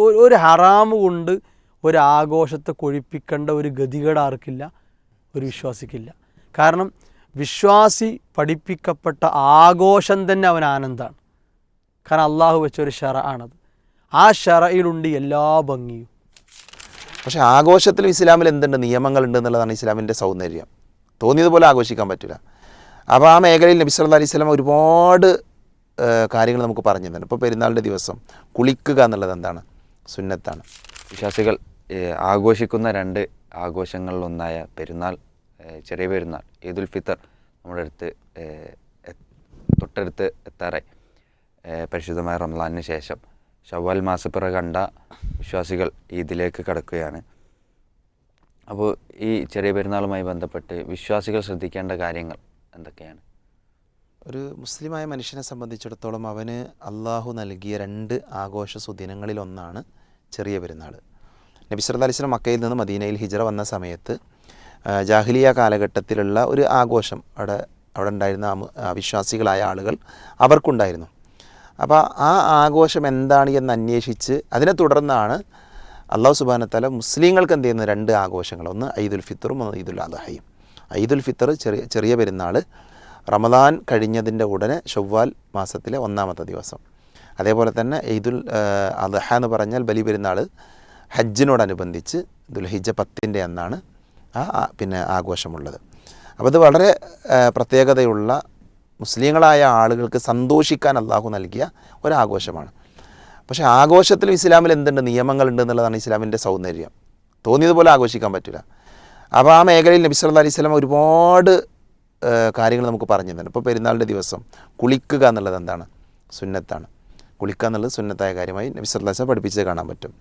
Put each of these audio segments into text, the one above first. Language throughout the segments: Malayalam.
ഒരു- ഹറാമ് കൊണ്ട് ഒരു ആഘോഷത്തെ കൊഴിപ്പിക്കേണ്ട ഒരു ഗതികേട് ആർക്കില്ല ഒരു വിശ്വാസിക്കില്ല. കാരണം വിശ്വാസി പഠിപ്പിക്കപ്പെട്ട ആഘോഷം തന്നെ അവൻ ആനന്ദമാണ് കാരണം അള്ളാഹു വെച്ചൊരു ഷറ ആണത്. ആ ഷറയിലുണ്ട് എല്ലാ ഭംഗിയും. പക്ഷേ ആഘോഷത്തിൽ ഇസ്ലാമിൽ എന്തുണ്ട്? നിയമങ്ങളുണ്ട് എന്നുള്ളതാണ് ഇസ്ലാമിന്റെ സൗന്ദര്യം. തോന്നിയതുപോലെ ആഘോഷിക്കാൻ പറ്റില്ല. അപ്പോൾ ആ മേഖലയിൽ നബി സല്ലല്ലാഹു അലൈഹി സ്വലാം ഒരുപാട് കാര്യങ്ങൾ നമുക്ക് പറഞ്ഞു തന്നെ ഇപ്പോൾ പെരുന്നാളിന്റെ ദിവസം കുളിക്കുക എന്നുള്ളത് എന്താണ്? സുന്നത്താണ്. വിശ്വാസികൾ ആഘോഷിക്കുന്ന രണ്ട് ആഘോഷങ്ങളിലൊന്നായ പെരുന്നാൾ ചെറിയ പെരുന്നാൾ ഈദുൽ ഫിത്തർ നമ്മുടെ അടുത്ത് തൊട്ടടുത്ത് എത്താറായി. പരിശുദ്ധമായ റംലാനിന് ശേഷം ഷവ്വാൽ മാസപ്പിറ കണ്ട വിശ്വാസികൾ ഈദിലേക്ക് കടക്കുകയാണ്. അപ്പോൾ ഈ ചെറിയ പെരുന്നാളുമായി ബന്ധപ്പെട്ട് വിശ്വാസികൾ ശ്രദ്ധിക്കേണ്ട കാര്യങ്ങൾ എന്തൊക്കെയാണ്? ഒരു മുസ്ലിമായ മനുഷ്യനെ സംബന്ധിച്ചിടത്തോളം അവന് അള്ളാഹു നൽകിയ രണ്ട് ആഘോഷ സുദിനങ്ങളിലൊന്നാണ് ചെറിയ പെരുന്നാൾ നബി സല്ലല്ലാഹു അലൈഹി വസല്ലം മക്കയിൽ നിന്ന് മദീനയിൽ ഹിജറ വന്ന സമയത്ത് ജാഹ്ലിയ കാലഘട്ടത്തിലുള്ള ഒരു ആഘോഷം അവിടെ അവിടെ ഉണ്ടായിരുന്ന അവിശ്വാസികളായ വിശ്വാസികളായ ആളുകൾ അവർക്കുണ്ടായിരുന്നു. അപ്പോൾ ആ ആഘോഷം എന്താണ് എന്ന് അന്വേഷിച്ച് അതിനെ തുടർന്നാണ് അള്ളാഹു സുബാനത്തല മുസ്ലിങ്ങൾക്ക് എന്ത് ചെയ്യുന്ന രണ്ട് ആഘോഷങ്ങൾ. ഒന്ന് ഈദുൽ ഫിത്തറും ഒന്ന് ഈദുൽ അദഹയും. ഈദുൽ ഫിത്തർ ചെറിയ ചെറിയ പെരുന്നാൾ റമദാൻ കഴിഞ്ഞതിന്റെ ഉടനെ ഷവ്വാൽ മാസത്തിലെ ഒന്നാമത്തെ ദിവസം. അതേപോലെ തന്നെ ഈദുൽ അദഹ എന്ന് പറഞ്ഞാൽ ബലി പെരുന്നാൾ ഹജ്ജിനോടനുബന്ധിച്ച് ദുൽഹിജ പത്തിന്റെ അന്നാണ് ആ പിന്നെ ആഘോഷമുള്ളത്. അപ്പോൾ ഇത് വളരെ പ്രത്യേകതയുള്ള മുസ്ലിങ്ങളായ ആളുകൾക്ക് സന്തോഷിക്കാൻ അള്ളാഹു നൽകിയ ഒരാഘോഷമാണ്. പക്ഷേ ആഘോഷത്തിൽ ഇസ്ലാമിൽ എന്തുണ്ട്? നിയമങ്ങളുണ്ട് എന്നുള്ളതാണ് ഇസ്ലാമിന്റെ സൗന്ദര്യം. തോന്നിയതുപോലെ ആഘോഷിക്കാൻ പറ്റില്ല. അപ്പോൾ ആ മേഖലയിൽ നബി സല്ലല്ലാഹു അലൈഹി സ്വലം ഒരുപാട് കാര്യങ്ങൾ നമുക്ക് പറഞ്ഞു തന്നു ഇപ്പോൾ പെരുന്നാളിന്റെ ദിവസം കുളിക്കുക എന്നുള്ളത് എന്താണ്? സുന്നത്താണ്. കുളിക്കുക എന്നുള്ളത് സുന്നത്തായ കാര്യമായി നബി വസല്ലം പഠിപ്പിച്ചത് കാണാൻ പറ്റും.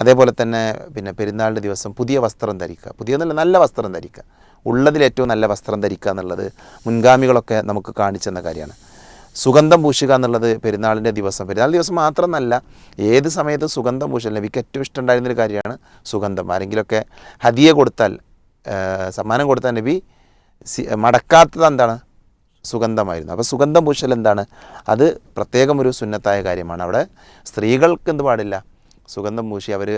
അതേപോലെ തന്നെ പിന്നെ പെരുന്നാളിന്റെ ദിവസം പുതിയ വസ്ത്രം ധരിക്കുക. പുതിയ നല്ല നല്ല വസ്ത്രം ധരിക്കുക. ഉള്ളതിൽ ഏറ്റവും നല്ല വസ്ത്രം ധരിക്കുക എന്നുള്ളത് മുൻഗാമികളൊക്കെ നമുക്ക് കാണിച്ചെന്ന കാര്യമാണ്. സുഗന്ധം പൂശുക എന്നുള്ളത് പെരുന്നാളിന്റെ ദിവസം. പെരുന്നാൾ ദിവസം മാത്രമല്ല ഏത് സമയത്ത് സുഗന്ധം പൂശൽ. നബിക്ക് ഏറ്റവും ഇഷ്ടമുണ്ടായിരുന്നൊരു കാര്യമാണ് സുഗന്ധം. ആരെങ്കിലുമൊക്കെ ഹതിയെ കൊടുത്താൽ സമ്മാനം കൊടുത്താൽ നബി മടക്കാത്തത് എന്താണ്? സുഗന്ധമായിരുന്നു. അപ്പോൾ സുഗന്ധം പൂശൽ എന്താണ്? അത് പ്രത്യേകം ഒരു സുന്നത്തായ കാര്യമാണ്. അവിടെ സ്ത്രീകൾക്ക് എന്ത് പാടില്ല? സുഗന്ധം പൂശി അവർ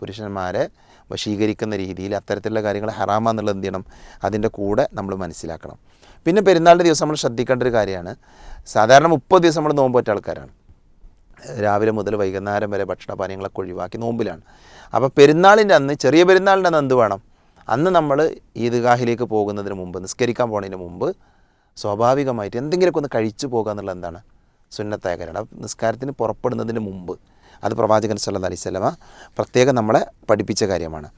പുരുഷന്മാരെ വശീകരിക്കുന്ന രീതിയിൽ അത്തരത്തിലുള്ള കാര്യങ്ങൾ ഹറാമാന്നുള്ളത് എന്ത് ചെയ്യണം? അതിന്റെ കൂടെ നമ്മൾ മനസ്സിലാക്കണം. പിന്നെ പെരുന്നാളിന്റെ ദിവസം നമ്മൾ ശ്രദ്ധിക്കേണ്ട ഒരു കാര്യമാണ്. സാധാരണ മുപ്പത് ദിവസം നമ്മൾ നോമ്പ് പറ്റ ആൾക്കാരാണ്. രാവിലെ മുതൽ വൈകുന്നേരം വരെ ഭക്ഷണപാനീയങ്ങളൊക്കെ ഒഴിവാക്കി നോമ്പിലാണ്. അപ്പോൾ പെരുന്നാളിന്റെ അന്ന് ചെറിയ പെരുന്നാളിന്റെ അന്ന് എന്ത് വേണം? അന്ന് നമ്മൾ ഈദ്ഗാഹിലേക്ക് പോകുന്നതിന് മുമ്പ് നിസ്കരിക്കാൻ പോകുന്നതിന് മുമ്പ് സ്വാഭാവികമായിട്ട് എന്തെങ്കിലുമൊക്കെ ഒന്ന് കഴിച്ചു പോകുക എന്നുള്ളത് എന്താണ് സുന്നത്തായ കാര്യമാണ് നിസ്കാരത്തിന് പുറപ്പെടുന്നതിന് മുമ്പ് അത് പ്രവാചകൻ സല്ല അലൈഹി വസല്ലമ പ്രത്യേകം നമ്മളെ പഠിപ്പിച്ച കാര്യമാണ്.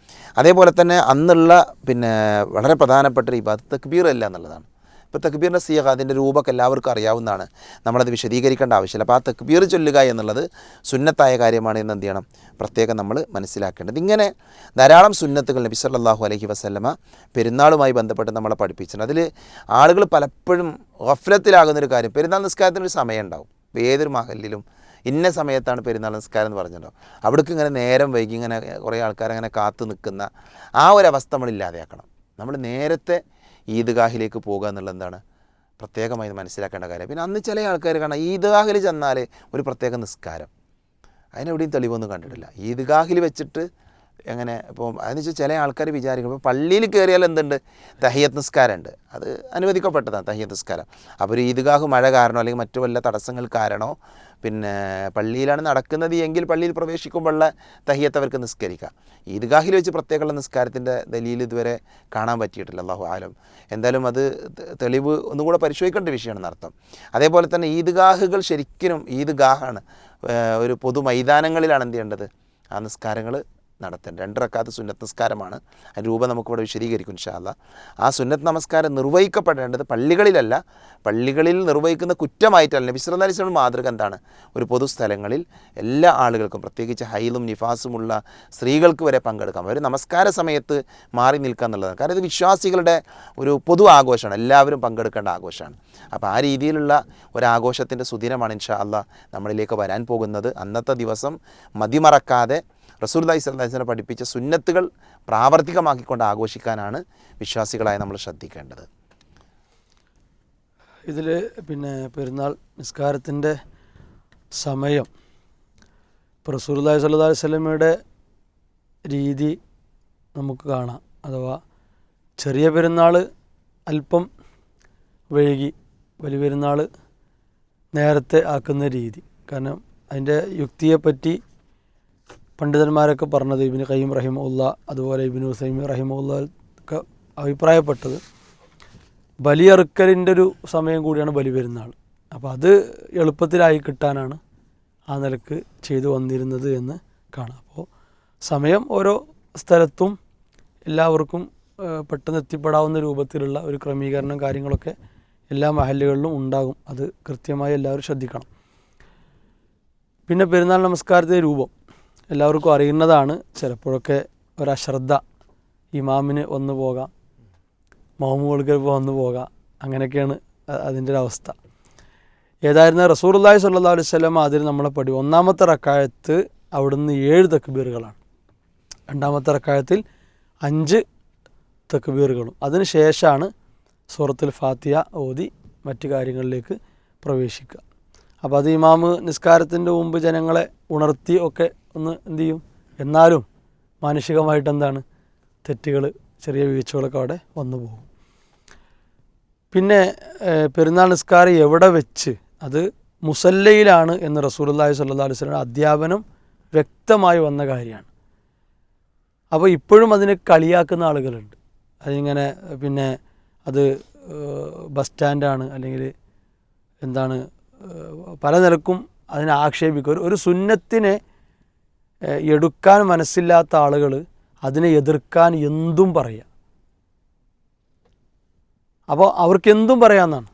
അതേപോലെ തന്നെ അന്നുള്ള പിന്നെ വളരെ പ്രധാനപ്പെട്ട ഒരു ഇബാദത്ത് തക്ബീർ അല്ല എന്നുള്ളതാണ്. ഇപ്പോൾ തക്ബീറിന്റെ സിയഹ അതിന്റെ രൂപമൊക്കെ എല്ലാവർക്കും അറിയാവുന്നതാണ്. നമ്മളത് വിശദീകരിക്കേണ്ട ആവശ്യമില്ല. അപ്പോൾ ആ തക്ബീർ ചൊല്ലുക എന്നുള്ളത് സുന്നത്തായ കാര്യമാണ് എന്ന് എന്ത് ചെയ്യണം? പ്രത്യേകം നമ്മൾ മനസ്സിലാക്കേണ്ടത്. ഇങ്ങനെ ധാരാളം സുന്നത്തുകൾ നബി സല്ലല്ലാഹു അലഹി വസല്ലമ പെരുന്നാളുമായി ബന്ധപ്പെട്ട് നമ്മളെ പഠിപ്പിച്ചിട്ടുണ്ട്. അതിൽ ആളുകൾ പലപ്പോഴും ഗഫലത്തിലാകുന്നൊരു കാര്യം പെരുന്നാൾ നിസ്കാരത്തിനൊരു സമയം ഉണ്ടാവും. ഇപ്പോൾ ഏതൊരു മഹലിലും ഇന്ന സമയത്താണ് പെരുന്നാൾ നിസ്കാരം എന്ന് പറഞ്ഞിട്ടുണ്ടാവും. അവിടേക്ക് ഇങ്ങനെ നേരം വൈകി ഇങ്ങനെ കുറേ ആൾക്കാർ അങ്ങനെ കാത്തു നിൽക്കുന്ന ആ ഒരു അവസ്ഥ നമ്മൾ ഇല്ലാതെയാക്കണം. നമ്മൾ നേരത്തെ ഈദ്ഗാഹിലേക്ക് പോകുക എന്നുള്ളത് എന്താണ് പ്രത്യേകമായി മനസ്സിലാക്കേണ്ട കാര്യം. പിന്നെ അന്ന് ചില ആൾക്കാർ കാണാം ഈദ്ഗാഹിൽ ചെന്നാൽ ഒരു പ്രത്യേക നിസ്കാരം. അതിനെവിടെയും തെളിവൊന്നും കണ്ടിട്ടില്ല. ഈദ്ഗാഹിൽ വെച്ചിട്ട് എങ്ങനെ ഇപ്പോൾ അതെന്ന് വെച്ചാൽ ചില ആൾക്കാർ വിചാരിക്കും ഇപ്പോൾ പള്ളിയിൽ കയറിയാൽ എന്തുണ്ട്? തഹിയത്ത് നിസ്കാരമുണ്ട്. അത് അനുവദിക്കപ്പെട്ടതാണ് തഹിയത്ത് നിസ്കാരം. അപ്പോൾ ഒരു ഈദ്ഗാഹ് മഴ കാരണോ അല്ലെങ്കിൽ മറ്റു വല്ല തടസ്സങ്ങൾ കാരണോ പിന്നെ പള്ളിയിലാണ് നടക്കുന്നത് എങ്കിൽ പള്ളിയിൽ പ്രവേശിക്കുമ്പോഴുള്ള തഹിയത്ത് അവർക്ക് നിസ്കരിക്കാം. ഈദ്ഗാഹിൽ വെച്ച് പ്രത്യേകമുള്ള നിസ്കാരത്തിന്റെ ദലീൽ ഇതുവരെ കാണാൻ പറ്റിയിട്ടില്ല അള്ളാഹു ആലം. എന്തായാലും അത് തെളിവ് ഒന്നും കൂടെ പരിശോധിക്കേണ്ട വിഷയമാണെന്ന് അർത്ഥം. അതേപോലെ തന്നെ ഈദ്ഗാഹുകൾ ശരിക്കും ഈദ്ഗാഹാണ് ഒരു പൊതു മൈതാനങ്ങളിലാണ് എന്ത് ചെയ്യേണ്ടത്? ആ നിസ്കാരങ്ങൾ നടത്തേണ്ടത് രണ്ട് റക്കാത്ത് സുന്നത്ത് നമസ്കാരമാണ് അതിന്റെ രൂപം നമുക്കിവിടെ വിശദീകരിക്കും ഇൻഷാല്ല ആ സുന്നത്ത് നമസ്കാരം നിർവഹിക്കപ്പെടേണ്ടത് പള്ളികളിലല്ല. പള്ളികളിൽ നിർവഹിക്കുന്ന കുറ്റമായിട്ടല്ല. നബി സല്ലല്ലാഹു അലൈഹി വസല്ലം മാതൃക എന്താണ്? ഒരു പൊതുസ്ഥലങ്ങളിൽ എല്ലാ ആളുകൾക്കും പ്രത്യേകിച്ച് ഹൈലും നിഫാസുമുള്ള സ്ത്രീകൾക്ക് വരെ പങ്കെടുക്കാം. ഒരു നമസ്കാര സമയത്ത് മാറി നിൽക്കുക എന്നുള്ളതാണ്. കാരണം ഇത് വിശ്വാസികളുടെ ഒരു പൊതു ആഘോഷമാണ്. എല്ലാവരും പങ്കെടുക്കേണ്ട ആഘോഷമാണ്. അപ്പോൾ ആ രീതിയിലുള്ള ഒരാഘോഷത്തിന്റെ സുദിനമാണ് ഇൻഷാ അല്ല നമ്മളിലേക്ക് വരാൻ പോകുന്നത്. അന്നത്തെ ദിവസം മതിമറക്കാതെ റസൂൽദായി സല്ലാസിനെ പഠിപ്പിച്ച സുന്നത്തുകൾ പ്രാവർത്തികമാക്കിക്കൊണ്ട് ആഘോഷിക്കാനാണ് വിശ്വാസികളായ നമ്മൾ ശ്രദ്ധിക്കേണ്ടത്. ഇതിൽ പിന്നെ പെരുന്നാൾ നിസ്കാരത്തിന്റെ സമയം. ഇപ്പോൾ സ്വല്ലല്ലാഹു അലൈഹി വസല്ലമയുടെ രീതി നമുക്ക് കാണാം. അഥവാ ചെറിയ പെരുന്നാൾ അല്പം വൈകി വലിയ പെരുന്നാൾ നേരത്തെ ആക്കുന്ന രീതി. കാരണം അതിന്റെ യുക്തിയെപ്പറ്റി പണ്ഡിതന്മാരൊക്കെ പറഞ്ഞത് ഇബിന് കയ്യം റഹിമുള്ള അതുപോലെ ഇബിന് ഹുസൈമി റഹിമുള്ള ഒക്കെ അഭിപ്രായപ്പെട്ടത്. ബലിയറുക്കലിന്റെ ഒരു സമയം കൂടിയാണ് ബലി പെരുന്നാൾ. അപ്പോൾ അത് എളുപ്പത്തിലായി കിട്ടാനാണ് ആ നിലയ്ക്ക് ചെയ്തു വന്നിരുന്നത് എന്ന് കാണാം. അപ്പോൾ സമയം ഓരോ സ്ഥലത്തും എല്ലാവർക്കും പെട്ടെന്ന് എത്തിപ്പെടാവുന്ന രൂപത്തിലുള്ള ഒരു ക്രമീകരണം കാര്യങ്ങളൊക്കെ എല്ലാ മഹല്ലുകളിലും ഉണ്ടാകും. അത് കൃത്യമായി എല്ലാവരും ശ്രദ്ധിക്കണം. പിന്നെ പെരുന്നാൾ നമസ്കാരത്തിന്റെ രൂപം. എല്ലാവർക്കും അറിയുന്നതാണ്. ചിലപ്പോഴൊക്കെ ഒരശ്രദ്ധ ഇമാമിന് വന്നു പോകാം. മഹമ്മൂൾക്ക് വന്നു പോകാം. അങ്ങനെയൊക്കെയാണ് അതിന്റെ ഒരു അവസ്ഥ. ഏതായിരുന്ന റസൂർല്ലാഹി സ്വല്ലല്ലാഹു അലൈഹി വസല്ലം അതിൽ നമ്മളെ പഠി. ഒന്നാമത്തെ റക്കായത്ത് അവിടുന്ന് ഏഴ് തക്ബീറുകളാണ്. രണ്ടാമത്തെ റക്കായത്തിൽ അഞ്ച് തക്ബീറുകളും. അതിന് ശേഷമാണ് സൂറത്തുൽ ഫാത്തിയ ഓതി മറ്റു കാര്യങ്ങളിലേക്ക് പ്രവേശിക്കുക. അപ്പോൾ അത് ഇമാമ് നിസ്കാരത്തിന്റെ മുമ്പ് ജനങ്ങളെ ഉണർത്തി ഒക്കെ ഒന്ന് എന്തു ചെയ്യും? എന്നാലും മാനുഷികമായിട്ട് എന്താണ്? തെറ്റുകൾ ചെറിയ വീഴ്ചകളൊക്കെ അവിടെ വന്നു പോകും. പിന്നെ പെരുന്നാൾ നിസ്കാരം എവിടെ വെച്ച്? അത് മുസല്ലയിലാണ് എന്ന് റസൂലുള്ളാഹി സ്വല്ലല്ലാഹു അലൈഹി വസല്ലം അധ്യാപനം വ്യക്തമായി വന്ന കാര്യമാണ്. അപ്പോൾ ഇപ്പോഴും അതിനെ കളിയാക്കുന്ന ആളുകളുണ്ട്. അതിങ്ങനെ പിന്നെ അത് ബസ് സ്റ്റാൻഡാണ് അല്ലെങ്കിൽ എന്താണ് പല നിലക്കും അതിനെ ആക്ഷേപിക്കും. ഒരു സുന്നത്തിനെ എടുക്കാൻ മനസ്സില്ലാത്ത ആളുകൾ അതിനെ എതിർക്കാൻ എന്തും പറയാം. അപ്പോൾ അവർക്ക് എന്തും പറയാമെന്നാണ്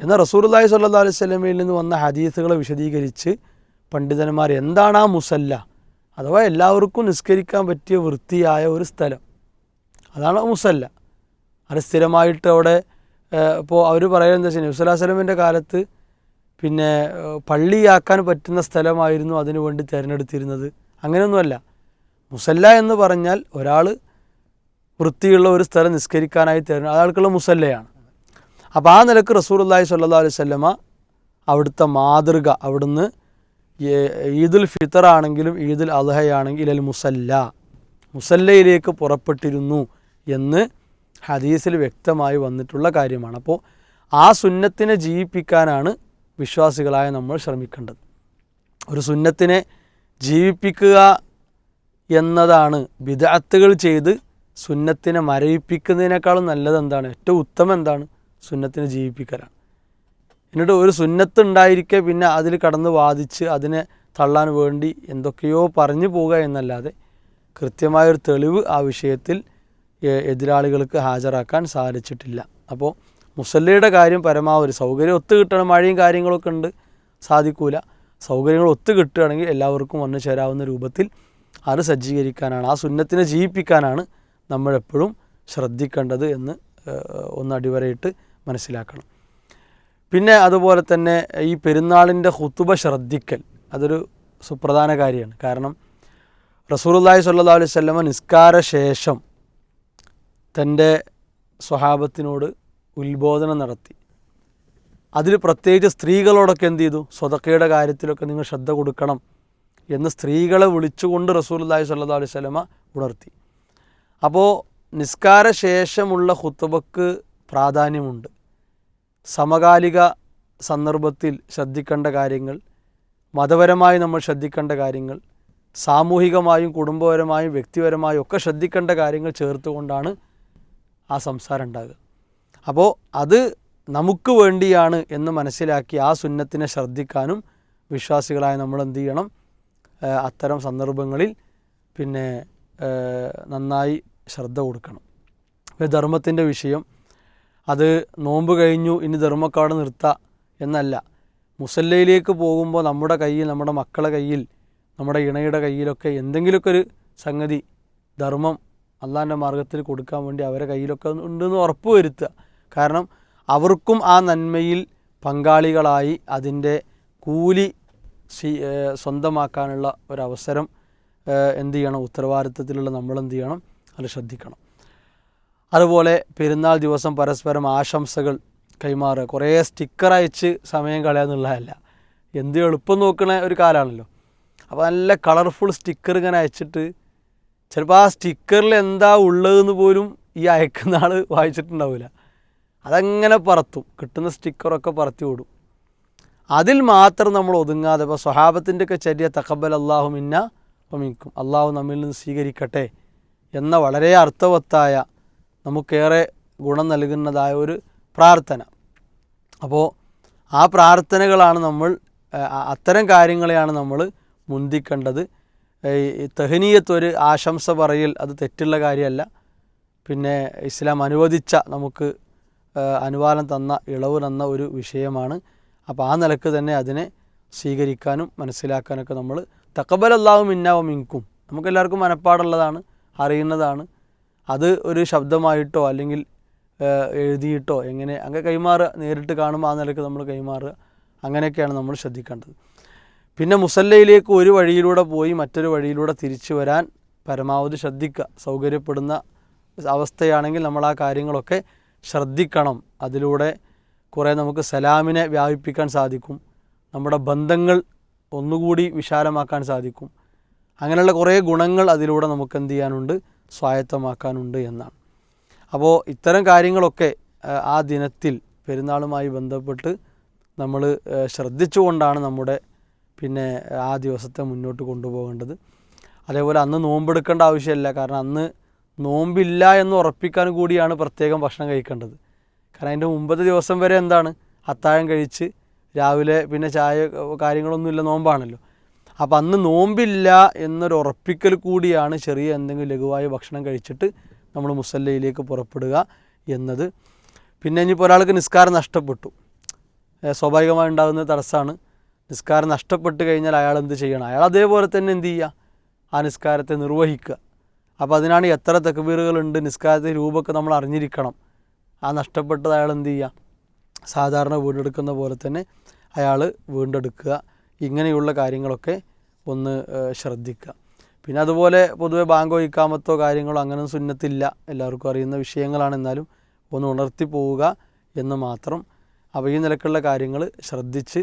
എന്നാൽ റസൂർല്ലാഹി സല്ലാ അലൈഹി സ്വലമയിൽ നിന്ന് വന്ന ഹദീസുകളെ വിശദീകരിച്ച് പണ്ഡിതന്മാർ എന്താണ് ആ മുസല്ല? അഥവാ എല്ലാവർക്കും നിസ്കരിക്കാൻ പറ്റിയ വൃത്തിയായ ഒരു സ്ഥലം. അതാണ് മുസല്ല. അത് സ്ഥിരമായിട്ട് അവിടെ ഇപ്പോൾ അവർ പറയുന്നത് എന്താ വെച്ചാൽ നബ്സുല്ലാ സ്വലമിന്റെ കാലത്ത് പിന്നെ പള്ളിയാക്കാൻ പറ്റുന്ന സ്ഥലമായിരുന്നു അതിനു വേണ്ടി തിരഞ്ഞെടുത്തിരുന്നത്. അങ്ങനെയൊന്നുമല്ല. മുസല്ല എന്ന് പറഞ്ഞാൽ ഒരാൾ വൃത്തിയുള്ള ഒരു സ്ഥലം നിസ്കരിക്കാനായി തിരഞ്ഞ അയാൾക്കുള്ള മുസല്ലയാണ്. അപ്പോൾ ആ നിലയ്ക്ക് റസൂലുള്ളാഹി സല്ലാ അലൈഹി വസല്ലമ അവിടുത്തെ മാതൃക അവിടുന്ന് ഈദുൽ ഫിത്തർ ആണെങ്കിലും ഈദുൽ അദ്ഹയാണെങ്കിൽ അൽ മുസല്ല മുസല്ലയിലേക്ക് പുറപ്പെട്ടിരുന്നു എന്ന് ഹദീസിൽ വ്യക്തമായി വന്നിട്ടുള്ള കാര്യമാണ്. അപ്പോൾ ആ സുന്നത്തിനെ ജീവിപ്പിക്കാനാണ് വിശ്വാസികളായ നമ്മൾ ശ്രമിക്കേണ്ടത്. ഒരു സുന്നത്തിനെ ജീവിപ്പിക്കുക എന്നതാണ് വിദഗ്ധകൾ ചെയ്ത് സുന്നത്തിനെ മരവിപ്പിക്കുന്നതിനേക്കാളും നല്ലത് എന്താണ്? ഏറ്റവും ഉത്തമം എന്താണ്? സുന്നത്തിനെ ജീവിപ്പിക്കലാണ്. എന്നിട്ട് ഒരു സുന്നത്ത് ഉണ്ടായിരിക്കെ പിന്നെ അതിൽ കടന്ന് വാദിച്ച് അതിനെ തള്ളാൻ വേണ്ടി എന്തൊക്കെയോ പറഞ്ഞു പോവുക എന്നല്ലാതെ കൃത്യമായൊരു തെളിവ് ആ വിഷയത്തിൽ എതിരാളികൾക്ക് ഹാജരാക്കാൻ സാധിച്ചിട്ടില്ല. അപ്പോൾ മുസല്ലയുടെ കാര്യം പരമാവധി സൗകര്യം ഒത്തു കിട്ടണം മഴയും കാര്യങ്ങളൊക്കെ ഉണ്ട് സാധിക്കൂല. സൗകര്യങ്ങൾ ഒത്തു കിട്ടുകയാണെങ്കിൽ എല്ലാവർക്കും വന്നു ചേരാവുന്ന രൂപത്തിൽ അത് സജ്ജീകരിക്കാനാണ് ആ സുന്നത്തിനെ ജീവിപ്പിക്കാനാണ് നമ്മളെപ്പോഴും ശ്രദ്ധിക്കേണ്ടത് എന്ന് ഒന്ന് അടിവരയിട്ട് മനസ്സിലാക്കണം. പിന്നെ അതുപോലെ തന്നെ ഈ പെരുന്നാളിന്റെ ഹുത്തുബ ശ്രദ്ധിക്കൽ അതൊരു സുപ്രധാന കാര്യമാണ്. കാരണം റസൂലുള്ളാഹി സല്ലാ അലൈഹി വസല്ലമ നിസ്കാര ശേഷം തന്റെ സ്വഹാബത്തിനോട് ഉത്ബോധനം നടത്തി. അതിൽ പ്രത്യേകിച്ച് സ്ത്രീകളോടൊക്കെ എന്ത് ചെയ്തു? സ്വതക്കയുടെ കാര്യത്തിലൊക്കെ നിങ്ങൾ ശ്രദ്ധ കൊടുക്കണം എന്ന് സ്ത്രീകളെ വിളിച്ചുകൊണ്ട് റസൂലുള്ളാഹി സ്വല്ലല്ലാഹു അലൈഹി വസല്ലമ ഉണർത്തി. അപ്പോൾ നിസ്കാര ശേഷമുള്ള ഹുത്തുബക്ക് പ്രാധാന്യമുണ്ട്. സമകാലിക സന്ദർഭത്തിൽ ശ്രദ്ധിക്കേണ്ട കാര്യങ്ങൾ മതപരമായി നമ്മൾ ശ്രദ്ധിക്കേണ്ട കാര്യങ്ങൾ സാമൂഹികമായും കുടുംബപരമായും വ്യക്തിപരമായും ഒക്കെ ശ്രദ്ധിക്കേണ്ട കാര്യങ്ങൾ ചേർത്തുകൊണ്ടാണ് ആ സംസാരം ഉണ്ടാകുക. അപ്പോൾ അത് നമുക്ക് വേണ്ടിയാണ് എന്ന് മനസ്സിലാക്കി ആ സുന്നത്തിനെ ശ്രദ്ധിക്കാനും വിശ്വാസികളായ നമ്മൾ എന്ത് ചെയ്യണം അത്തരം സന്ദർഭങ്ങളിൽ പിന്നെ നന്നായി ശ്രദ്ധ കൊടുക്കണം. ഇപ്പോൾ ധർമ്മത്തിന്റെ വിഷയം അത് നോമ്പ് കഴിഞ്ഞു ഇനി ധർമ്മക്കാട് നിർത്താം എന്നല്ല. മുസല്ലയിലേക്ക് പോകുമ്പോൾ നമ്മുടെ കയ്യിൽ നമ്മുടെ മക്കളെ കയ്യിൽ നമ്മുടെ ഇണയുടെ കയ്യിലൊക്കെ എന്തെങ്കിലുമൊക്കെ ഒരു സംഗതി ധർമ്മം അള്ളാന്റെ മാർഗത്തിൽ കൊടുക്കാൻ വേണ്ടി അവരെ കയ്യിലൊക്കെ ഉണ്ടെന്ന് ഉറപ്പ് വരുത്തുക. കാരണം അവർക്കും ആ നന്മയിൽ പങ്കാളികളായി അതിന്റെ കൂലി സ്വന്തമാക്കാനുള്ള ഒരവസരം എന്ത് ചെയ്യണം? ഉത്തരവാദിത്തത്തിലുള്ള നമ്മൾ എന്ത് ചെയ്യണം? അത് ശ്രദ്ധിക്കണം. അതുപോലെ പെരുന്നാൾ ദിവസം പരസ്പരം ആശംസകൾ കൈമാറുക. കുറേ സ്റ്റിക്കർ അയച്ച് സമയം കളയാന്നുള്ളതല്ല. എന്ത് എളുപ്പം നോക്കുന്ന ഒരു കാലമാണല്ലോ അപ്പോൾ നല്ല കളർഫുൾ സ്റ്റിക്കർ ഇങ്ങനെ അയച്ചിട്ട് ചിലപ്പോൾ ആ സ്റ്റിക്കറിൽ എന്താ ഉള്ളതെന്ന് പോലും ഈ അയക്കുന്ന ആൾ വായിച്ചിട്ടുണ്ടാവില്ല അതങ്ങനെ പറത്തും. കിട്ടുന്ന സ്റ്റിക്കറൊക്കെ പറത്തി വിടും. അതിൽ മാത്രം നമ്മൾ ഒതുങ്ങാതെ ഇപ്പോൾ സ്വഹാബത്തിന്റെയൊക്കെ ചര്യ തക്കബൽ അള്ളാഹു മിന്ന ഒമിക്കും അള്ളാഹു നമ്മിൽ നിന്ന് സ്വീകരിക്കട്ടെ എന്ന വളരെ അർത്ഥവത്തായ നമുക്കേറെ ഗുണം നൽകുന്നതായ ഒരു പ്രാർത്ഥന. അപ്പോൾ ആ പ്രാർത്ഥനകളാണ് നമ്മൾ അത്തരം കാര്യങ്ങളെയാണ് നമ്മൾ മുന്തിക്കേണ്ടത്. ഈ തെഹനീയത്ത് ഒരു ആശംസ പറയൽ അത് തെറ്റുള്ള കാര്യമല്ല. പിന്നെ ഇസ്ലാം അനുവദിച്ച നമുക്ക് അനുവാദം തന്ന ഇളവ് തന്ന ഒരു വിഷയമാണ്. അപ്പോൾ ആ നിലയ്ക്ക് തന്നെ അതിനെ സ്വീകരിക്കാനും മനസ്സിലാക്കാനൊക്കെ നമ്മൾ തക്കബലല്ലാവും ഇന്നാവും ഇൻകും നമുക്കെല്ലാവർക്കും മനപ്പാടുള്ളതാണ് അറിയുന്നതാണ്. അത് ഒരു ശബ്ദമായിട്ടോ അല്ലെങ്കിൽ എഴുതിയിട്ടോ എങ്ങനെ അങ്ങനെ കൈമാറുക നേരിട്ട് കാണുമ്പോൾ ആ നിലയ്ക്ക് നമ്മൾ കൈമാറുക അങ്ങനെയൊക്കെയാണ് നമ്മൾ ശ്രദ്ധിക്കേണ്ടത്. പിന്നെ മുസല്ലയിലേക്ക് ഒരു വഴിയിലൂടെ പോയി മറ്റൊരു വഴിയിലൂടെ തിരിച്ചു വരാൻ പരമാവധി ശ്രദ്ധിക്കുക. സൗകര്യപ്പെടുന്ന അവസ്ഥയാണെങ്കിൽ നമ്മൾ ആ കാര്യങ്ങളൊക്കെ ശ്രദ്ധിക്കണം. അതിലൂടെ കുറേ നമുക്ക് സലാമിനെ വ്യാപിപ്പിക്കാൻ സാധിക്കും. നമ്മുടെ ബന്ധങ്ങൾ ഒന്നുകൂടി വിശാലമാക്കാൻ സാധിക്കും. അങ്ങനെയുള്ള കുറേ ഗുണങ്ങൾ അതിലൂടെ നമുക്ക് എന്ത് ചെയ്യാനുണ്ട്? സ്വായത്തമാക്കാനുണ്ട് എന്നാണ്. അപ്പോൾ ഇത്തരം കാര്യങ്ങളൊക്കെ ആ, ദിനത്തിൽ പെരുന്നാളുമായി ബന്ധപ്പെട്ട് നമ്മൾ ശ്രദ്ധിച്ചുകൊണ്ടാണ് നമ്മുടെ പിന്നെ ആ ദിവസത്തെ മുന്നോട്ട് കൊണ്ടുപോകേണ്ടത്. അതേപോലെ അന്ന് നോമ്പെടുക്കേണ്ട ആവശ്യമില്ല. കാരണം അന്ന് നോമ്പില്ല എന്ന് ഉറപ്പിക്കാൻ കൂടിയാണ് പ്രത്യേകം ഭക്ഷണം കഴിക്കേണ്ടത്. കാരണം അതിന്റെ മുമ്പത്തെ ദിവസം വരെ എന്താണ്? അത്താഴം കഴിച്ച് രാവിലെ പിന്നെ ചായ കാര്യങ്ങളൊന്നുമില്ല നോമ്പാണല്ലോ. അപ്പോൾ അന്ന് നോമ്പില്ല എന്നൊരു ഉറപ്പിക്കൽ കൂടിയാണ് ചെറിയ എന്തെങ്കിലും ലഘുവായ ഭക്ഷണം കഴിച്ചിട്ട് നമ്മൾ മുസല്ലയിലേക്ക് പുറപ്പെടുക എന്നത്. പിന്നെ ഇനിയിപ്പോൾ ഒരാൾക്ക് നിസ്കാരം നഷ്ടപ്പെട്ടു. സ്വാഭാവികമായി ഉണ്ടാകുന്ന തടസ്സമാണ് നിസ്കാരം നഷ്ടപ്പെട്ട് കഴിഞ്ഞാൽ അയാൾ എന്ത് ചെയ്യണം? അയാൾ അതേപോലെ തന്നെ എന്ത് ചെയ്യുക? ആ നിസ്കാരത്തെ നിർവഹിക്കുക. അപ്പോൾ അതിനാണ് എത്ര തെക്കുബീറുകളുണ്ട് നിസ്കാരത്തെ രൂപമൊക്കെ നമ്മൾ അറിഞ്ഞിരിക്കണം. ആ നഷ്ടപ്പെട്ടത് അയാൾ എന്ത് ചെയ്യുക സാധാരണ വീണ്ടെടുക്കുന്ന പോലെ തന്നെ അയാൾ വീണ്ടെടുക്കുക. ഇങ്ങനെയുള്ള കാര്യങ്ങളൊക്കെ ഒന്ന് ശ്രദ്ധിക്കുക. പിന്നെ അതുപോലെ പൊതുവെ ബാങ്കോ ഇക്കാമത്തോ കാര്യങ്ങളോ അങ്ങനെ സുന്നത്തില്ല. എല്ലാവർക്കും അറിയുന്ന വിഷയങ്ങളാണ്. എന്നാലും ഒന്ന് ഉണർത്തി പോവുക എന്ന് മാത്രം അപ്പോൾ ഈ നിലക്കുള്ള കാര്യങ്ങൾ ശ്രദ്ധിച്ച്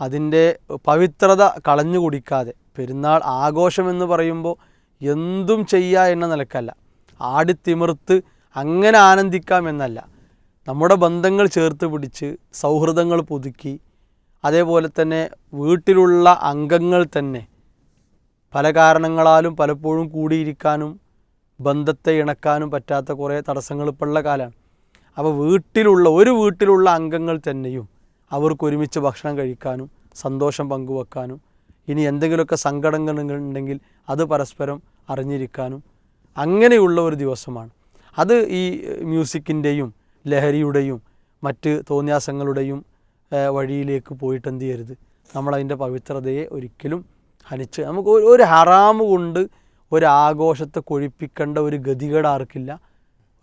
അതിന്റെ പവിത്രത കളഞ്ഞു കുടിക്കാതെ പെരുന്നാൾ ആഘോഷം എന്ന് പറയുമ്പോൾ എന്തും ചെയ്യുക എന്ന നിലക്കല്ല. ആടിത്തിമിർത്ത് അങ്ങനെ ആനന്ദിക്കാം എന്നല്ല. നമ്മുടെ ബന്ധങ്ങൾ ചേർത്ത് പിടിച്ച് സൗഹൃദങ്ങൾ പുതുക്കി അതേപോലെ തന്നെ വീട്ടിലുള്ള അംഗങ്ങൾ തന്നെ പല കാരണങ്ങളാലും പലപ്പോഴും കൂടിയിരിക്കാനും ബന്ധത്തെ ഇണക്കാനും പറ്റാത്ത കുറേ തടസ്സങ്ങൾ ഇപ്പോൾ ഉള്ള കാലമാണ്. അപ്പോൾ വീട്ടിലുള്ള ഒരു വീട്ടിലുള്ള അംഗങ്ങൾ തന്നെയും അവർക്ക് ഒരുമിച്ച് ഭക്ഷണം കഴിക്കാനും സന്തോഷം പങ്കുവെക്കാനും ഇനി എന്തെങ്കിലുമൊക്കെ സങ്കടങ്ങൾ ഉണ്ടെങ്കിൽ അത് പരസ്പരം അറിഞ്ഞിരിക്കാനും അങ്ങനെയുള്ള ഒരു ദിവസമാണ്. അത് ഈ മ്യൂസിക്കിന്റെയും ലഹരിയുടെയും മറ്റ് തോന്യാസങ്ങളുടെയും വഴിയിലേക്ക് പോയിട്ട് എന്ത് ചെയ്യരുത്. നമ്മളതിന്റെ പവിത്രതയെ ഒരിക്കലും ഹനിച്ച് നമുക്ക് ഒരു- ഹറാമ് കൊണ്ട് ഒരു ആഘോഷത്തെ കൊഴിപ്പിക്കേണ്ട ഒരു ഗതികേട് ആർക്കില്ല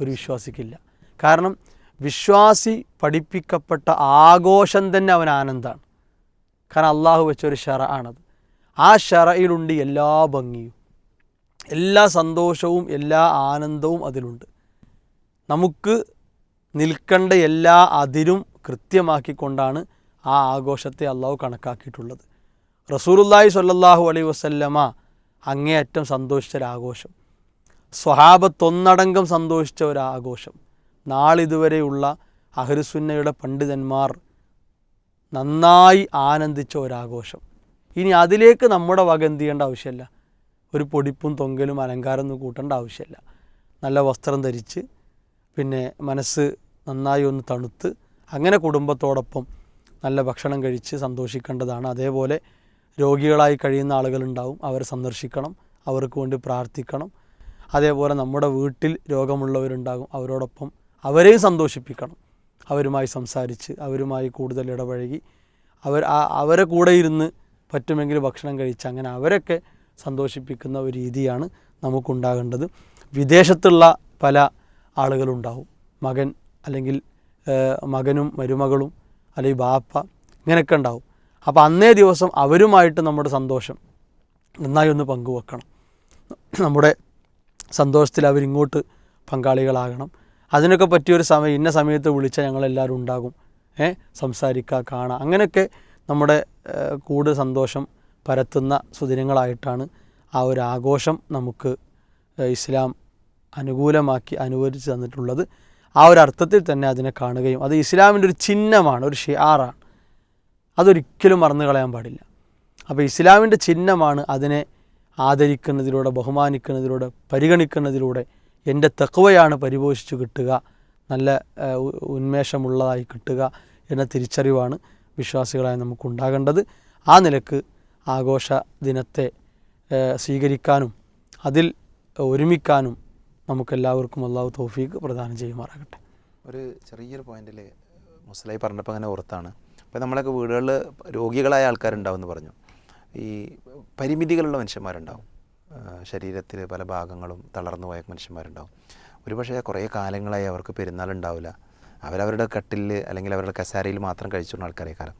ഒരു വിശ്വാസിക്കില്ല. കാരണം വിശ്വാസി പഠിപ്പിക്കപ്പെട്ട ആഘോഷം തന്നെ അവൻ ആനന്ദമാണ്. കാരണം അള്ളാഹു വെച്ചൊരു ഷറ ആണത്. ആ ഷറയിലുണ്ട് എല്ലാ ഭംഗിയും. എല്ലാ സന്തോഷവും എല്ലാ ആനന്ദവും അതിലുണ്ട്. നമുക്ക് നിൽക്കേണ്ട എല്ലാ അതിരും കൃത്യമാക്കിക്കൊണ്ടാണ് ആ ആഘോഷത്തെ അള്ളാഹു കണക്കാക്കിയിട്ടുള്ളത്. റസൂലുല്ലാഹി സ്വല്ലല്ലാഹു അലൈ വസല്ലമ അങ്ങേയറ്റം സന്തോഷിച്ച ഒരാഘോഷം സ്വഹാബത്തൊന്നടങ്കം സന്തോഷിച്ച ഒരാഘോഷം നാളിതുവരെയുള്ള അഹരുസുന്നയുടെ പണ്ഡിതന്മാർ നന്നായി ആനന്ദിച്ച ഒരാഘോഷം ഇനി അതിലേക്ക് നമ്മുടെ വക എന്ത് ചെയ്യേണ്ട ആവശ്യമില്ല. ഒരു പൊടിപ്പും തൊങ്കലും അലങ്കാരം ഒന്നും കൂട്ടേണ്ട ആവശ്യമില്ല. നല്ല വസ്ത്രം ധരിച്ച് പിന്നെ മനസ്സ് നന്നായി ഒന്ന് തണുത്ത് അങ്ങനെ കുടുംബത്തോടൊപ്പം നല്ല ഭക്ഷണം കഴിച്ച് സന്തോഷിക്കേണ്ടതാണ്. അതേപോലെ രോഗികളായി കഴിയുന്ന ആളുകളുണ്ടാവും അവരെ സന്ദർശിക്കണം അവർക്ക് വേണ്ടി പ്രാർത്ഥിക്കണം. അതേപോലെ നമ്മുടെ വീട്ടിൽ രോഗമുള്ളവരുണ്ടാകും അവരോടൊപ്പം അവരെയും സന്തോഷിപ്പിക്കണം. അവരുമായി സംസാരിച്ച് അവരുമായി കൂടുതൽ ഇടപഴകി അവർ അവരെ കൂടെ ഇരുന്ന് പറ്റുമെങ്കിൽ ഭക്ഷണം കഴിച്ച് അങ്ങനെ അവരൊക്കെ സന്തോഷിപ്പിക്കുന്ന ഒരു രീതിയാണ് നമുക്കുണ്ടാകേണ്ടത്. വിദേശത്തുള്ള പല ആളുകളുണ്ടാവും. മകൻ അല്ലെങ്കിൽ മകനും മരുമകളും അല്ലെങ്കിൽ ബാപ്പ ഇങ്ങനെയൊക്കെ ഉണ്ടാവും. അപ്പോൾ അന്നേ ദിവസം അവരുമായിട്ട് നമ്മുടെ സന്തോഷം നന്നായി ഒന്ന് പങ്കുവെക്കണം. നമ്മുടെ സന്തോഷത്തിൽ അവരിങ്ങോട്ട് പങ്കാളികളാകണം. അതിനൊക്കെ പറ്റിയൊരു സമയം ഇന്ന സമയത്ത് വിളിച്ചാൽ ഞങ്ങളെല്ലാവരും ഉണ്ടാകും. ഏ സംസാരിക്കുക കാണാം അങ്ങനെയൊക്കെ നമ്മുടെ കൂടുതൽ സന്തോഷം പരത്തുന്ന സുദിനങ്ങളായിട്ടാണ് ആ ഒരു ആഘോഷം നമുക്ക് ഇസ്ലാം അനുകൂലമാക്കി അനുവദിച്ച് തന്നിട്ടുള്ളത്. ആ ഒരു അർത്ഥത്തിൽ തന്നെ അതിനെ കാണുകയും അത് ഇസ്ലാമിന്റെ ഒരു ചിഹ്നമാണ് ഒരു ഷിയാറാണ്. അതൊരിക്കലും മറന്നു കളയാൻ പാടില്ല. അപ്പോൾ ഇസ്ലാമിന്റെ ചിഹ്നമാണ് അതിനെ ആദരിക്കുന്നതിലൂടെ ബഹുമാനിക്കുന്നതിലൂടെ പരിഗണിക്കുന്നതിലൂടെ എന്റെ തെക്കുവയാണ് പരിപോഷിച്ചു കിട്ടുക നല്ല ഉന്മേഷമുള്ളതായി കിട്ടുക എന്ന തിരിച്ചറിവാണ് വിശ്വാസികളായി നമുക്കുണ്ടാകേണ്ടത് ആ നിലയ്ക്ക് ആഘോഷ ദിനത്തെ സ്വീകരിക്കാനും അതിൽ ഒരുമിക്കാനും നമുക്കെല്ലാവർക്കും അള്ളാഹു തൗഫീഖ് പ്രദാനം ചെയ്യുമാറാകട്ടെ. ഒരു ചെറിയൊരു പോയിന്റിൽ മുസ്ലൈ പറഞ്ഞപ്പോൾ അങ്ങനെ ഓർത്താണ്. അപ്പോൾ നമ്മളൊക്കെ വീടുകളിൽ രോഗികളായ ആൾക്കാരുണ്ടാവും എന്ന് പറഞ്ഞു. ഈ പരിമിതികളുള്ള മനുഷ്യന്മാരുണ്ടാവും. ശരീരത്തിൽ പല ഭാഗങ്ങളും തളർന്നു പോയ മനുഷ്യന്മാരുണ്ടാവും. ഒരുപക്ഷെ കുറേ കാലങ്ങളായി അവർക്ക് പെരുന്നാൾ ഉണ്ടാവില്ല അവരവരുടെ കട്ടിൽ അല്ലെങ്കിൽ അവരുടെ കസാരയിൽ മാത്രം കഴിച്ചുകൊണ്ട് ആൾക്കാരെ കാരണം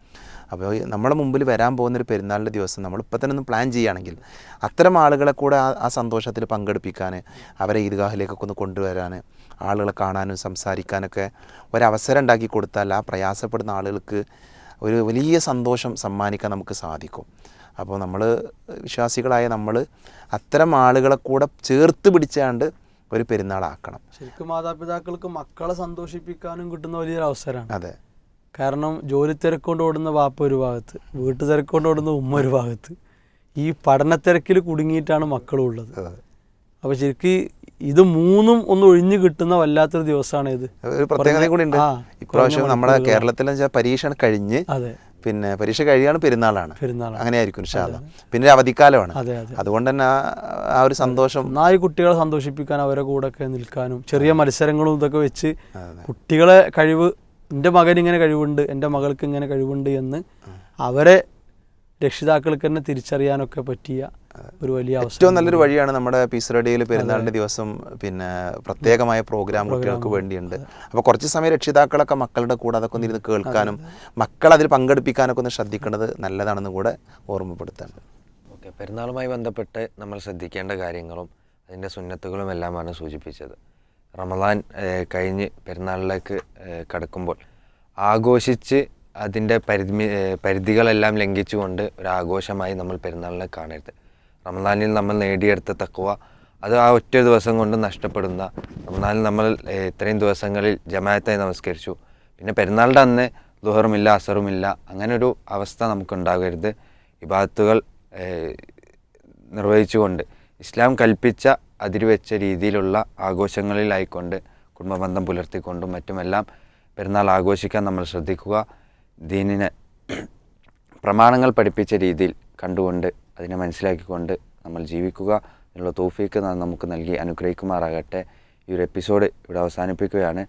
അപ്പോൾ നമ്മുടെ മുമ്പിൽ വരാൻ പോകുന്നൊരു പെരുന്നാളിന്റെ ദിവസം നമ്മളിപ്പോൾ തന്നെ ഒന്ന് പ്ലാൻ ചെയ്യുകയാണെങ്കിൽ അത്തരം ആളുകളെ കൂടെ ആ ആ സന്തോഷത്തിൽ പങ്കെടുപ്പിക്കാൻ അവരെ ഈദ്ഗാഹിലേക്കൊക്കെ ഒന്ന് കൊണ്ടുവരാൻ ആളുകളെ കാണാനും സംസാരിക്കാനൊക്കെ ഒരവസരം ഉണ്ടാക്കി കൊടുത്താൽ ആ പ്രയാസപ്പെടുന്ന ആളുകൾക്ക് ഒരു വലിയ സന്തോഷം സമ്മാനിക്കാൻ നമുക്ക് സാധിക്കും. അപ്പോൾ നമ്മൾ വിശ്വാസികളായ നമ്മൾ അത്തരം ആളുകളെ കൂടെ ചേർത്ത് പിടിച്ചാണ്ട് ഒരു പെരുന്നാളാക്കണം. ശരിക്കും മാതാപിതാക്കൾക്ക് മക്കളെ സന്തോഷിപ്പിക്കാനും കിട്ടുന്ന വലിയൊരു അവസരമാണ് അതെ. കാരണം ജോലി തിരക്കൊണ്ട് ഓടുന്ന വാപ്പ ഒരു ഭാഗത്ത് വീട്ടു തിരക്കൊണ്ട് ഓടുന്ന ഉമ്മ ഒരു ഭാഗത്ത് ഈ പഠനത്തിരക്കിൽ കുടുങ്ങിയിട്ടാണ് മക്കളും ഉള്ളത്. അപ്പോൾ ശരിക്കും ഇത് മൂന്നും ഒന്ന് ഒഴിഞ്ഞു കിട്ടുന്ന വല്ലാത്തൊരു ദിവസമാണ് ഇത്. ഒരു പ്രത്യേകത കൂടി ഉണ്ട്. ഇപ്രാവശ്യം നമ്മുടെ. കേരളത്തിൽ പരീക്ഷ കഴിഞ്ഞ് അതെ. പിന്നെ പരീക്ഷ കഴിയാണ് പെരുന്നാളാണ്. അങ്ങനെ ആയിരിക്കും പിന്നെ ഒരു അവധിക്കാലമാണ്. അതെ അതെ. അതുകൊണ്ട് തന്നെ ആ- ആ ഒരു സന്തോഷം. നാല് കുട്ടികളെ സന്തോഷിപ്പിക്കാൻ അവരെ കൂടെ ഒക്കെ നിൽക്കാനും ചെറിയ മത്സരങ്ങളും ഇതൊക്കെ വെച്ച് കുട്ടികളെ കഴിവ് എന്റെ മകൻ ഇങ്ങനെ കഴിവുണ്ട് എന്റെ മകൾക്ക് ഇങ്ങനെ കഴിവുണ്ട് എന്ന് അവരെ രക്ഷിതാക്കൾക്ക് തന്നെ തിരിച്ചറിയാനൊക്കെ പറ്റിയ ഒരു വലിയ അവസരം ഏറ്റവും നല്ലൊരു വഴിയാണ് നമ്മുടെ പീസ് റേഡിയോയിൽ പെരുന്നാളിന്റെ ദിവസം പിന്നെ പ്രത്യേകമായ പ്രോഗ്രാം കുട്ടികൾക്ക് വേണ്ടിയുണ്ട്. അപ്പോൾ കുറച്ച് സമയം രക്ഷിതാക്കളൊക്കെ മക്കളുടെ കൂടെ അതൊക്കെ ഒന്ന് ഇരുന്ന് കേൾക്കാനും മക്കൾ അതിൽ പങ്കെടുപ്പിക്കാനൊക്കെ ഒന്ന് ശ്രദ്ധിക്കേണ്ടത് നല്ലതാണെന്ന് കൂടെ ഓർമ്മപ്പെടുത്തുന്നുണ്ട് ഓക്കെ പെരുന്നാളുമായി ബന്ധപ്പെട്ട് നമ്മൾ ശ്രദ്ധിക്കേണ്ട കാര്യങ്ങളും അതിന്റെ സുന്നത്തുകളും എല്ലാമാണ് സൂചിപ്പിച്ചത്. റമദാൻ കഴിഞ്ഞ് പെരുന്നാളിലേക്ക് കടക്കുമ്പോൾ ആഘോഷിച്ച് അതിന്റെ പരിധി പരിധികളെല്ലാം ലംഘിച്ചുകൊണ്ട് ഒരാഘോഷമായി നമ്മൾ പെരുന്നാളിനെ കാണരുത്. റമദാനിൽ നമ്മൾ നേടിയെടുത്ത തക്കുവ അത് ആ ഒറ്റ ദിവസം കൊണ്ട് നഷ്ടപ്പെടുന്ന റമദാനിൽ നമ്മൾ ഇത്രയും ദിവസങ്ങളിൽ ജമായത്തായി നമസ്കരിച്ചു. പിന്നെ പെരുന്നാളുടെ അന്ന് ദുഹറുമില്ല അസറുമില്ല അങ്ങനെ ഒരു അവസ്ഥ നമുക്കുണ്ടാകരുത്. ഇബാത്തുകൾ നിർവഹിച്ചുകൊണ്ട് ഇസ്ലാം കൽപ്പിച്ച അതിരുവെച്ച രീതിയിലുള്ള ആഘോഷങ്ങളിലായിക്കൊണ്ട് കുടുംബബന്ധം പുലർത്തിക്കൊണ്ടും മറ്റുമെല്ലാം പെരുന്നാൾ ആഘോഷിക്കാൻ നമ്മൾ ശ്രദ്ധിക്കുക. ദീനിനെ പ്രമാണങ്ങൾ പഠിപ്പിച്ച രീതിയിൽ കണ്ടുകൊണ്ട് അതിനെ മനസ്സിലാക്കിക്കൊണ്ട് നമ്മൾ ജീവിക്കുക എന്നുള്ള തോഫീക്ക് നമുക്ക് നൽകി അനുഗ്രഹിക്കുമാറാകട്ടെ. ഈ ഒരു എപ്പിസോഡ് ഇവിടെ അവസാനിപ്പിക്കുകയാണ്.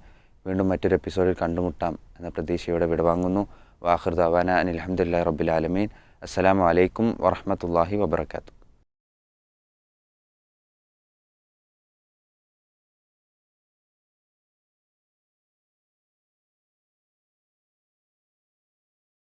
വീണ്ടും മറ്റൊരു എപ്പിസോഡിൽ കണ്ടുമുട്ടാം എന്ന പ്രതീക്ഷയോടെ വിടവാങ്ങുന്നു. വാഹൃദ് അവാന അനിൽ അഹമ്മദില്ലാ റബ്ബിൽ ആലമീൻ. അസ്സലാമു അലൈക്കും വറഹമത്തല്ലാഹി വബർക്കാത്തു